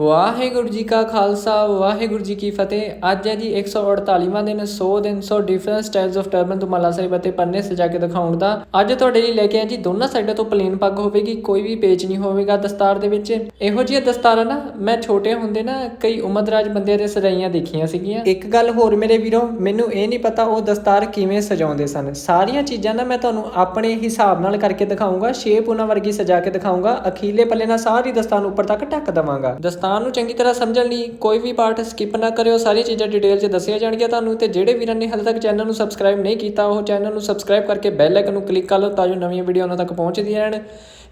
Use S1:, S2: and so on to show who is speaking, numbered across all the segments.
S1: ਵਾਹਿਗੁਰੂ ਜੀ ਕਾ ਖਾਲਸਾ, ਵਾਹਿਗੁਰੂ ਜੀ ਕੀ ਫਤਿਹ। ਅੱਜ ਹੈ ਜੀ 148ਵਾਂ ਦਿਨ 100 ਦਿਨ 100 ਡਿਫਰੈਂਟ ਸਟਾਈਲਸ ਆਫ ਟਰਬਨ ਤੁਮਾਲਾ ਸਾਹਿਬ ਅਤੇ ਪੰਨੇ ਸਜਾ ਕੇ ਦਿਖਾਉਣ ਦਾ। ਅੱਜ ਤੁਹਾਡੇ ਲਈ ਲੈ ਕੇ ਆਏ ਜੀ ਦੋਨਾਂ ਸਾਈਡਾਂ ਤੋਂ ਪਲੇਨ ਪੱਗ ਹੋਵੇਗੀ, ਕੋਈ ਵੀ ਪੇਚ ਨਹੀਂ ਹੋਵੇਗਾ ਦਸਤਾਰ ਦੇ ਵਿੱਚ। ਇਹੋ ਜਿਹੀਆਂ ਦਸਤਾਰਾਂ ਨਾ, ਮੈਂ ਛੋਟੇ ਹੁੰਦੇ ਨਾ, ਕਈ ਉਮਦਰਾਜ ਬੰਦਿਆਂ ਦੇ ਸਜਾਈਆਂ ਦੇਖੀਆਂ ਸੀਗੀਆਂ। ਇੱਕ ਗੱਲ ਹੋਰ ਮੇਰੇ ਵੀਰੋ, ਮੈਨੂੰ ਇਹ ਨਹੀਂ ਪਤਾ ਉਹ ਦਸਤਾਰ ਕਿਵੇਂ ਸਜਾਉਂਦੇ ਸਨ। ਸਾਰੀਆਂ ਚੀਜ਼ਾਂ ਨਾ ਮੈਂ ਤੁਹਾਨੂੰ ਆਪਣੇ ਹਿਸਾਬ ਨਾਲ ਕਰਕੇ ਦਿਖਾਉਂਗਾ ਸ਼ੇਪ ਉਹਨਾਂ ਵਰਗੀ ਸਜਾ ਕੇ ਦਿਖਾਉਂਗਾ ਅਖੀਲੇ ਪੱਲੇ ਨਾਲ ਸਾਰੀ ਦਸਤਾਰ ਨੂੰ ਉੱਪਰ ਤੱਕ ਢੱਕ ਦਵਾਂਗਾ। ਦਸਤਾਰ ਨੂੰ ਚੰਗੀ ਤਰ੍ਹਾਂ ਸਮਝਣ ਲਈ ਕੋਈ ਵੀ ਪਾਰਟ ਸਕਿਪ ਨਾ ਕਰਿਓ। ਸਾਰੀ ਚੀਜ਼ਾਂ ਡਿਟੇਲ 'ਚ ਦੱਸੀਆਂ ਜਾਣਗੀਆਂ ਤੁਹਾਨੂੰ ਤੇ ਜਿਹੜੇ ਵੀਰਾਂ ਨੇ ਹਾਲੇ ਤੱਕ ਚੈਨਲ ਨੂੰ ਸਬਸਕ੍ਰਾਈਬ ਨਹੀਂ ਕੀਤਾ, ਉਹ ਚੈਨਲ ਨੂੰ ਸਬਸਕ੍ਰਾਈਬ ਕਰਕੇ ਬੈਲ ਆਈਕਨ ਨੂੰ ਕਲਿੱਕ ਕਰ ਲਓ ਤਾਂ ਜੋ ਨਵੀਆਂ ਵੀਡੀਓ ਉਹਨਾਂ ਤੱਕ ਪਹੁੰਚਦੀਆਂ ਰਹਿਣ।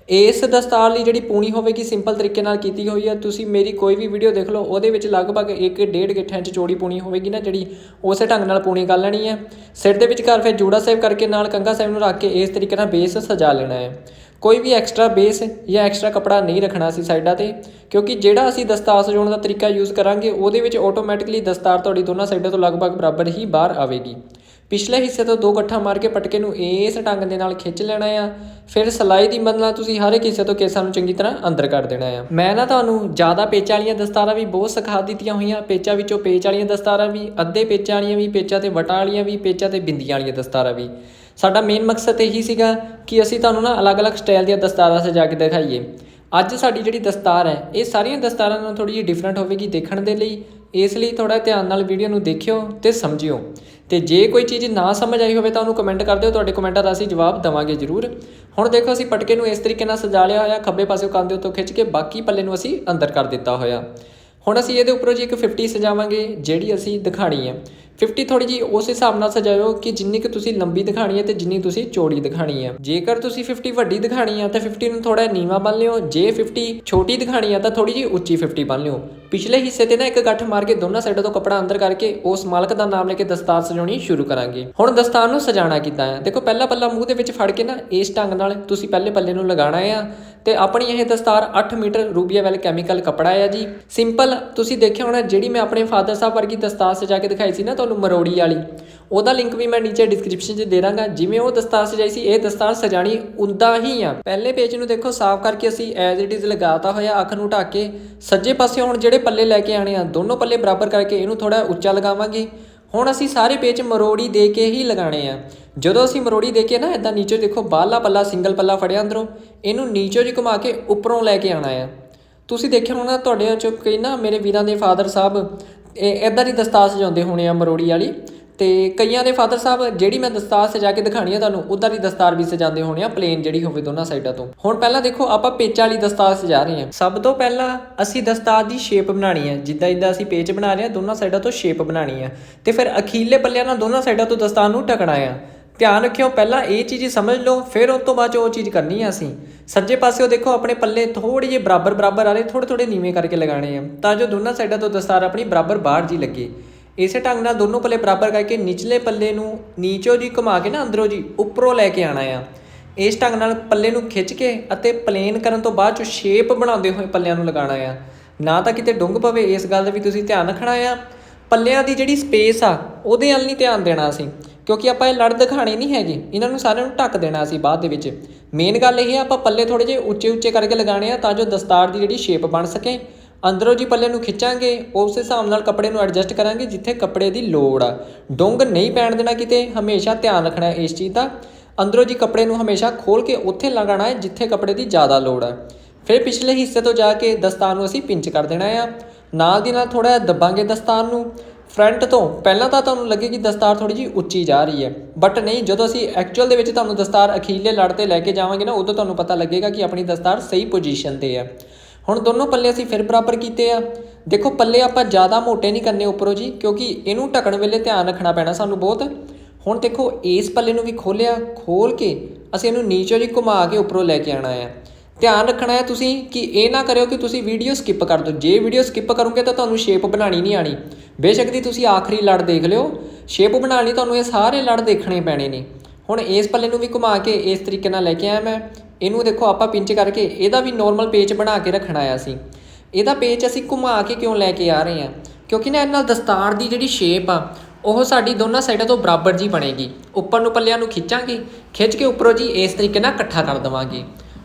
S1: ਇਸ ਦਸਤਾਰ ਲਈ ਜਿਹੜੀ ਪੂਣੀ ਹੋਵੇਗੀ ਸਿੰਪਲ ਤਰੀਕੇ ਨਾਲ ਕੀਤੀ ਹੋਈ ਹੈ ਤੁਸੀਂ ਮੇਰੀ ਕੋਈ ਵੀ ਵੀਡੀਓ ਦੇਖ ਲਓ, ਉਹਦੇ ਵਿੱਚ ਲਗਭਗ 1.5 ਗਿੱਠ 'ਚ ਚੋੜੀ ਪੂਣੀ ਹੋਵੇਗੀ ਨਾ, ਜਿਹੜੀ ਉਸੇ ਢੰਗ ਨਾਲ ਪੂਣੀ ਕਰ ਲੈਣੀ ਹੈ ਸਿਰ ਦੇ ਵਿੱਚ ਵਿਚਕਾਰ ਫਿਰ ਜੂੜਾ ਸਾਹਿਬ ਕਰਕੇ ਨਾਲ ਕੰਗਾ ਸਾਹਿਬ ਨੂੰ ਰੱਖ ਕੇ ਇਸ ਤਰੀਕੇ ਨਾਲ ਬੇਸ ਸਜਾ ਲੈਣਾ ਹੈ। ਕੋਈ ਵੀ ਐਕਸਟਰਾ ਬੇਸ ਜਾਂ ਐਕਸਟਰਾ ਕਪੜਾ ਨਹੀਂ ਰੱਖਣਾ ਸੀ ਸਾਈਡਾਂ ਤੇ, ਕਿਉਂਕਿ ਜਿਹੜਾ ਅਸੀਂ ਦਸਤਾਰ ਸਜਾਉਣ ਦਾ ਤਰੀਕਾ ਯੂਜ਼ ਕਰਾਂਗੇ, ਉਹਦੇ ਵਿੱਚ ਆਟੋਮੈਟਿਕਲੀ ਦਸਤਾਰ ਤੁਹਾਡੀ ਦੋਨਾਂ ਸਾਈਡਾਂ ਤੋਂ ਲਗਭਗ ਬਰਾਬਰ ਹੀ ਬਾਹਰ ਆਵੇਗੀ। ਪਿਛਲੇ ਹਿੱਸੇ ਤੋਂ ਦੋ ਗੱਠਾਂ ਮਾਰ ਕੇ ਪਟਕੇ ਨੂੰ ਇਸ ਢੰਗ ਦੇ ਨਾਲ ਖਿੱਚ ਲੈਣਾ ਆ, ਫਿਰ ਸਲਾਈ ਦੀ ਮਦਦ ਨਾਲ ਤੁਸੀਂ ਹਰ ਇੱਕ ਹਿੱਸੇ ਤੋਂ ਕੇਸਾਂ ਨੂੰ ਚੰਗੀ ਤਰ੍ਹਾਂ ਅੰਦਰ ਕਰ ਦੇਣਾ ਆ। ਮੈਂ ਨਾ ਤੁਹਾਨੂੰ ਜ਼ਿਆਦਾ ਪੇਚਾਂ ਵਾਲੀਆਂ ਦਸਤਾਰਾਂ ਵੀ ਬਹੁਤ ਸਿਖਾ ਦਿੱਤੀਆਂ ਹੋਈਆਂ, ਪੇਚਾਂ ਵਿੱਚੋਂ ਪੇਚ ਵਾਲੀਆਂ ਦਸਤਾਰਾਂ ਵੀ, ਅੱਧੇ ਪੇਚਾਂ ਵਾਲੀਆਂ ਵੀ, ਪੇਚਾਂ ਤੇ ਵਟਾਂ ਵਾਲੀਆਂ ਵੀ, ਪੇਚਾਂ ਤੇ ਬਿੰਦੀਆਂ ਵਾਲੀਆਂ ਦਸਤਾਰਾਂ ਵੀ। ਸਾਡਾ ਮੇਨ ਮਕਸਦ ਇਹੀ ਸੀਗਾ ਕਿ ਅਸੀਂ ਤੁਹਾਨੂੰ ਨਾ ਅਲੱਗ-ਅਲੱਗ ਸਟਾਈਲ ਦੀਆਂ ਦਸਤਾਰਾਂ ਸਜਾ ਕੇ ਦਿਖਾਈਏ। ਅੱਜ ਸਾਡੀ ਜਿਹੜੀ ਦਸਤਾਰ ਹੈ, ਇਹ ਸਾਰੀਆਂ ਦਸਤਾਰਾਂ ਨਾਲੋਂ ਥੋੜੀ ਜਿਹੀ ਡਿਫਰੈਂਟ ਹੋਵੇਗੀ ਦੇਖਣ ਦੇ ਲਈ। ਇਸ ਲਈ ਥੋੜਾ ਧਿਆਨ ਨਾਲ ਵੀਡੀਓ ਨੂੰ ਦੇਖਿਓ ਤੇ ਸਮਝਿਓ। ਤੇ ਜੇ ਕੋਈ ਚੀਜ਼ ਨਾ ਸਮਝ ਆਈ ਹੋਵੇ ਤਾਂ ਉਹਨੂੰ ਕਮੈਂਟ ਕਰ ਦਿਓ, ਤੁਹਾਡੇ ਕਮੈਂਟਾਂ ਦਾ ਅਸੀਂ ਜਵਾਬ ਦਵਾਂਗੇ ਜ਼ਰੂਰ। ਹੁਣ ਦੇਖੋ, ਅਸੀਂ ਪਟਕੇ ਨੂੰ ਇਸ ਤਰੀਕੇ ਨਾਲ ਸਜਾ ਲਿਆ ਹੋਇਆ, ਖੱਬੇ ਪਾਸਿਓਂ ਕੰਨ ਦੇ ਉੱਤੋਂ ਖਿੱਚ ਕੇ ਬਾਕੀ ਪੱਲੇ ਨੂੰ ਅਸੀਂ ਅੰਦਰ ਕਰ ਦਿੱਤਾ ਹੋਇਆ। ਹੁਣ ਅਸੀਂ ਇਹਦੇ ਉੱਪਰੋਂ ਜੀ ਇੱਕ 50 ਸਜਾਵਾਂਗੇ, ਜਿਹੜੀ ਅਸੀਂ ਦਿਖਾਣੀ ਹੈ। 50 ਥੋੜੀ ਜੀ ਉਸ ਹਿਸਾਬ ਨਾਲ ਸਜਾਇਓ ਕਿ ਜਿੰਨੀ ਕਿ ਤੁਸੀਂ ਲੰਬੀ ਦਿਖਾਣੀ ਹੈ ਤੇ ਜਿੰਨੀ ਤੁਸੀਂ ਚੌੜੀ ਦਿਖਾਣੀ ਹੈ। ਜੇਕਰ ਤੁਸੀਂ 50 ਵੱਡੀ ਦਿਖਾਣੀ ਹੈ ਤਾਂ 50 ਨੂੰ ਥੋੜਾ ਨੀਵਾ ਬੰਨ ਲਿਓ। ਜੇ 50 ਛੋਟੀ ਦਿਖਾਣੀ ਹੈ ਤਾਂ ਥੋੜੀ ਜੀ ਉੱਚੀ 50 ਬੰਨ ਲਿਓ। ਪਿਛਲੇ ਹਿੱਸੇ ਤੇ ਨਾ ਇੱਕ ਗੱਠ ਮਾਰ ਕੇ ਦੋਨਾਂ ਸਾਈਡਾਂ ਤੋਂ ਕੱਪੜਾ ਅੰਦਰ ਕਰਕੇ ਉਸ ਮਾਲਕ ਦਾ ਨਾਮ ਲੈ ਕੇ ਦਸਤਾਰ ਸਜਾਉਣੀ ਸ਼ੁਰੂ ਕਰਾਂਗੇ। ਹੁਣ ਦਸਤਾਰ ਨੂੰ ਸਜਾਣਾ ਕਿੱਦਾਂ ਹੈ? ਦੇਖੋ, ਪਹਿਲਾ ਪੱਲਾ ਮੂੰਹ ਦੇ ਵਿੱਚ ਫੜ ਕੇ ਨਾ ਇਸ ਢੰਗ ਨਾਲ ਤੁਸੀਂ ਪਹਿਲੇ ਪੱਲੇ ਨੂੰ ਲਗਾਉਣਾ ਆ। ਤੇ ਆਪਣੀ ਇਹ ਦਸਤਾਰ 8 ਮੀਟਰ ਰੂਬੀਆ ਵੈਲ ਕੈਮੀਕਲ ਕਪੜਾ ਹੈ ਜੀ। ਸਿੰਪਲ, ਤੁਸੀਂ ਦੇਖਿਆ ਹੋਣਾ ਜਿਹੜੀ ਮੈਂ ਆਪਣੇ ਫਾਦਰ ਸਾਹਿਬ ਵਰਗੀ ਦਸਤਾਰ ਸਜਾ ਕੇ ਦਿਖਾਈ ਸੀ ਨਾ ਤੁਹਾਨੂੰ ਮਰੋੜੀ ਵਾਲੀ, ਉਹਦਾ ਲਿੰਕ ਵੀ ਮੈਂ ਨੀਚੇ ਡਿਸਕ੍ਰਿਪਸ਼ਨ 'ਚ ਦੇ ਦਾਂਗਾ। ਜਿਵੇਂ ਉਹ ਦਸਤਾਰ ਸਜਾਈ ਸੀ, ਇਹ ਦਸਤਾਰ ਸਜਾਣੀ ਉਦਾਂ ਹੀ ਆ। ਪਹਿਲੇ ਪੇਜ ਨੂੰ ਦੇਖੋ, ਸਾਫ਼ ਕਰਕੇ ਅਸੀਂ ਐਜ਼ ਇਟ ਇਜ਼ ਲਗਾਤਾ ਹੋਇਆ, ਅੱਖ ਨੂੰ ਢੱਕ ਕੇ। ਸੱਜੇ ਪਾਸੇ ਹੁਣ ਜਿਹੜੇ ਪੱਲੇ ਲੈ ਕੇ ਆਣੇ ਆ, ਦੋਨੋਂ ਪੱਲੇ ਬਰਾਬਰ ਕਰਕੇ ਇਹਨੂੰ ਥੋੜਾ ਉੱਚਾ ਲਗਾਵਾਂਗੇ। ਹੁਣ ਅਸੀਂ ਸਾਰੇ ਪੇਚ ਮਰੋੜੀ ਦੇ ਕੇ ਹੀ ਲਗਾਣੇ ਆ। ਜਦੋਂ ਅਸੀਂ ਮਰੋੜੀ ਦੇ ਕੇ ਨਾ ਇਦਾਂ ਨੀਚੇ ਦੇਖੋ ਬਾਹਲਾ ਪੱਲਾ, ਸਿੰਗਲ ਪੱਲਾ ਫੜਿਆ ਅੰਦਰੋਂ, ਇਹਨੂੰ ਨੀਚੋਂ ਜੀ ਘੁਮਾ ਕੇ ਉੱਪਰੋਂ ਲੈ ਕੇ ਆਣਾ ਆ। ਤੁਸੀਂ ਦੇਖਿਆ ਹੋਣਾ ਤੁਹਾਡੇ ਚੋਂ ਕਈ ਨਾ ਮੇਰੇ ਵੀਰਾਂ ਦੇ ਫਾਦਰ ਸਾਹਿਬ, ਇਹ ਇਦਾਂ ਦੀ ਦਸਤਾਰ ਸਜਾਉਂਦੇ ਹੋਣੇ ਆ ਮਰੋੜੀ ਵਾਲੀ। ਤੇ ਕਈਆਂ ਦੇ ਫਾਦਰ ਸਾਹਿਬ, ਜਿਹੜੀ ਮੈਂ ਦਸਤਾਰ ਸਜਾ ਕੇ ਦਿਖਾਣੀ ਆ ਤੁਹਾਨੂੰ ਉਦਾਂ ਦੀ ਦਸਤਾਰ ਵੀ ਸਜਾਉਂਦੇ ਹੋਣੇ ਆ ਪਲੇਨ ਜਿਹੜੀ ਹੋਵੇ ਦੋਨਾਂ ਸਾਈਡਾਂ ਤੋਂ। ਹੁਣ ਪਹਿਲਾਂ ਦੇਖੋ, ਆਪਾਂ ਪੇਚਾਂ ਵਾਲੀ ਦਸਤਾਰ ਸਜਾ ਰਹੇ ਹਾਂ ਸਭ ਤੋਂ ਪਹਿਲਾਂ ਅਸੀਂ ਦਸਤਾਰ ਦੀ ਸ਼ੇਪ ਬਣਾਣੀ ਹੈ ਜਿੱਦਾਂ ਜਿੱਦਾਂ ਅਸੀਂ ਪੇਚ ਬਣਾ ਰਹੇ ਹਾਂ ਦੋਨਾਂ ਸਾਈਡਾਂ ਤੋਂ ਸ਼ੇਪ ਬਣਾਣੀ ਹੈ ਤੇ ਫਿਰ ਅਖੀਲੇ ਪੱਲਿਆਂ ਨਾਲ ਦੋਨਾਂ ਸਾਈਡਾਂ ਤੋਂ ਦਸਤਾਰ ਨੂੰ ਟਕਣਾ ਆ। ਧਿਆਨ ਰੱਖਿਓ, ਪਹਿਲਾਂ ਇਹ ਚੀਜ਼ ਸਮਝ ਲਓ, ਫਿਰ ਉਸ ਤੋਂ ਬਾਅਦ 'ਚ ਉਹ ਚੀਜ਼ ਕਰਨੀ ਆ ਅਸੀਂ। ਸੱਜੇ ਪਾਸਿਓਂ ਦੇਖੋ, ਆਪਣੇ ਪੱਲੇ ਥੋੜੇ ਜਿਹੇ ਬਰਾਬਰ ਬਰਾਬਰ ਆ ਰਹੇ ਥੋੜੇ ਥੋੜੇ ਨੀਵੇਂ ਕਰਕੇ ਲਗਾਣੇ ਆ। ਤਾਂ ਜੋ ਦੋਨਾਂ ਸਾਈਡਾਂ ਤੋਂ ਦਸਤਾਰ ਆਪਣੀ ਬਰਾਬਰ ਬਾਹਰ ਜੀ ਲੱਗੇ। ਇਸੇ ਢੰਗ ਨਾਲ ਦੋਨੋਂ ਪੱਲੇ ਬਰਾਬਰ ਕਰਕੇ ਨਿਚਲੇ ਪੱਲੇ ਨੂੰ ਨੀਚੋਂ ਜੀ ਘੁਮਾ ਕੇ ਨਾ ਅੰਦਰੋਂ ਜੀ, ਉੱਪਰੋਂ ਲੈ ਕੇ ਆਣਾ ਆ। ਇਸ ਢੰਗ ਨਾਲ ਪੱਲੇ ਨੂੰ ਖਿੱਚ ਕੇ ਅਤੇ ਪਲੇਨ ਕਰਨ ਤੋਂ ਬਾਅਦ ਚ ਸ਼ੇਪ ਬਣਾਉਂਦੇ ਹੋਏ ਪੱਲਿਆਂ ਨੂੰ ਲਗਾਉਣਾ ਆ। ਨਾ ਤਾਂ ਕਿਤੇ ਡੁੰਗ ਪਵੇ, ਇਸ ਗੱਲ ਦਾ ਵੀ ਤੁਸੀਂ ਧਿਆਨ ਰੱਖਣਾ ਆ। ਪੱਲਿਆਂ ਦੀ ਜਿਹੜੀ ਸਪੇਸ ਆ, ਉਹਦੇ ਵੱਲ ਨਹੀਂ ਧਿਆਨ ਦੇਣਾ ਅਸੀਂ, ਕਿਉਂਕਿ ਆਪਾਂ ਇਹ ਲੜ ਦਿਖਾਣੇ ਨਹੀਂ ਹੈਗੇ। ਇਹਨਾਂ ਨੂੰ ਸਾਰਿਆਂ ਨੂੰ ਢੱਕ ਦੇਣਾ ਅਸੀਂ ਬਾਅਦ ਦੇ ਵਿੱਚ। ਮੇਨ ਗੱਲ ਇਹ ਹੈ ਆਪਾਂ ਪੱਲੇ ਥੋੜੇ ਜਿਹੇ ਉੱਚੇ ਉੱਚੇ ਕਰਕੇ ਲਗਾਣੇ ਆ ਤਾਂ ਜੋ ਦਸਤਾਰ ਦੀ ਜਿਹੜੀ ਸ਼ੇਪ ਬਣ ਸਕੇ। ਅੰਦਰੋਂ ਜੀ ਪੱਲੇ ਨੂੰ ਖਿੱਚਾਂਗੇ, ਉਸ ਹਿਸਾਬ ਨਾਲ ਕੱਪੜੇ ਨੂੰ ਐਡਜਸਟ ਕਰਾਂਗੇ ਜਿੱਥੇ ਕੱਪੜੇ ਦੀ ਲੋੜ ਆ। ਡੋਂਗ ਨਹੀਂ ਪੈਣ ਦੇਣਾ ਕਿਤੇ, ਹਮੇਸ਼ਾ ਧਿਆਨ ਰੱਖਣਾ ਇਸ ਚੀਜ਼ ਦਾ। ਅੰਦਰੋਂ ਜੀ ਕੱਪੜੇ ਨੂੰ ਹਮੇਸ਼ਾ ਖੋਲ ਕੇ ਉੱਥੇ ਲਗਾਉਣਾ ਹੈ ਜਿੱਥੇ ਕੱਪੜੇ ਦੀ ਜ਼ਿਆਦਾ ਲੋੜ ਆ। ਫਿਰ ਪਿਛਲੇ ਹਿੱਸੇ ਤੋਂ ਜਾ ਕੇ ਦਸਤਾਰ ਨੂੰ ਅਸੀਂ ਪਿੰਚ ਕਰ ਦੇਣਾ ਆ। ਨਾਲ ਦੀ ਨਾਲ ਥੋੜਾ ਜਿਹਾ ਦੱਬਾਂਗੇ ਦਸਤਾਰ ਨੂੰ। ਫਰੰਟ ਤੋਂ, ਪਹਿਲਾਂ ਤਾਂ ਤੁਹਾਨੂੰ ਲੱਗੇਗੀ ਦਸਤਾਰ ਥੋੜੀ ਜੀ ਉੱਚੀ ਜਾ ਰਹੀ ਹੈ। ਬਟ ਨਹੀਂ, ਜਦੋਂ ਅਸੀਂ ਐਕਚੁਅਲ ਦੇ ਵਿੱਚ ਤੁਹਾਨੂੰ ਦਸਤਾਰ ਅਖੀਲੇ ਲੜ ਤੇ ਲੈ ਕੇ ਜਾਵਾਂਗੇ ਨਾ, ਉਦੋਂ ਤੁਹਾਨੂੰ ਪਤਾ ਲੱਗੇਗਾ ਕਿ ਆਪਣੀ ਦਸਤਾਰ ਸਹੀ ਪੋਜੀਸ਼ਨ ਤੇ ਹੈ। ਹੁਣ ਦੋਨੋਂ ਪੱਲੇ ਅਸੀਂ ਫਿਰ ਬਰਾਬਰ ਕੀਤੇ ਆ। ਦੇਖੋ, ਪੱਲੇ ਆਪਾਂ ਜ਼ਿਆਦਾ ਮੋਟੇ ਨਹੀਂ ਕਰਨੇ ਉੱਪਰੋਂ ਜੀ, ਕਿਉਂਕਿ ਇਹਨੂੰ ਢਕਣ ਵੇਲੇ ਧਿਆਨ ਰੱਖਣਾ ਪੈਣਾ ਸਾਨੂੰ ਬਹੁਤ। ਹੁਣ ਦੇਖੋ, ਇਸ ਪੱਲੇ ਨੂੰ ਵੀ ਖੋਲਿਆ ਖੋਲ ਕੇ ਅਸੀਂ ਇਹਨੂੰ ਨੀਚੇ ਜੀ ਘੁਮਾ ਕੇ ਉੱਪਰੋਂ ਲੈ ਕੇ ਆਣਾ ਹੈ ਧਿਆਨ ਰੱਖਣਾ ਹੈ ਤੁਸੀਂ ਕਿ ਇਹ ਨਾ ਕਰਿਓ ਕਿ ਤੁਸੀਂ ਵੀਡੀਓ ਸਕਿਪ ਕਰ ਦਿਓ। ਜੇ ਵੀਡੀਓ ਸਕਿਪ ਕਰੋਗੇ ਤਾਂ ਤੁਹਾਨੂੰ ਸ਼ੇਪ ਬਣਾਣੀ ਨਹੀਂ ਆਣੀ ਬੇਸ਼ੱਕ ਦੀ ਤੁਸੀਂ ਆਖਰੀ ਲੜ ਦੇਖ ਲਿਓ। ਸ਼ੇਪ ਬਣਾਉਣ ਤੁਹਾਨੂੰ ਇਹ ਸਾਰੇ ਲੜ ਦੇਖਣੇ ਪੈਣੇ ਨੇ। ਹੁਣ ਇਸ ਪੱਲੇ ਨੂੰ ਵੀ ਘੁਮਾ ਕੇ ਇਸ ਤਰੀਕੇ ਨਾਲ ਲੈ ਕੇ ਆਇਆ ਮੈਂ। ਇਹਨੂੰ ਦੇਖੋ ਆਪਾਂ ਪਿੰਚ ਕਰਕੇ ਇਹਦਾ ਵੀ ਨੋਰਮਲ ਪੇਚ ਬਣਾ ਕੇ ਰੱਖਣਾ ਆ ਅਸੀਂ। ਇਹਦਾ ਪੇਚ ਅਸੀਂ ਘੁਮਾ ਕੇ ਕਿਉਂ ਲੈ ਕੇ ਆ ਰਹੇ ਹਾਂ? ਕਿਉਂਕਿ ਨਾ ਇਹਨਾਂ ਨਾਲ ਦਸਤਾਰ ਦੀ ਜਿਹੜੀ ਸ਼ੇਪ ਆ, ਉਹ ਸਾਡੀ ਦੋਨਾਂ ਸਾਈਡਾਂ ਤੋਂ ਬਰਾਬਰ ਜੀ ਬਣੇਗੀ। ਉੱਪਰ ਨੂੰ ਪੱਲਿਆਂ ਨੂੰ ਖਿੱਚਾਂਗੇ, ਖਿੱਚ ਕੇ ਉੱਪਰੋਂ ਜੀ ਇਸ ਤਰੀਕੇ ਨਾਲ ਇਕੱਠਾ ਕਰ ਦੇਵਾਂਗੇ।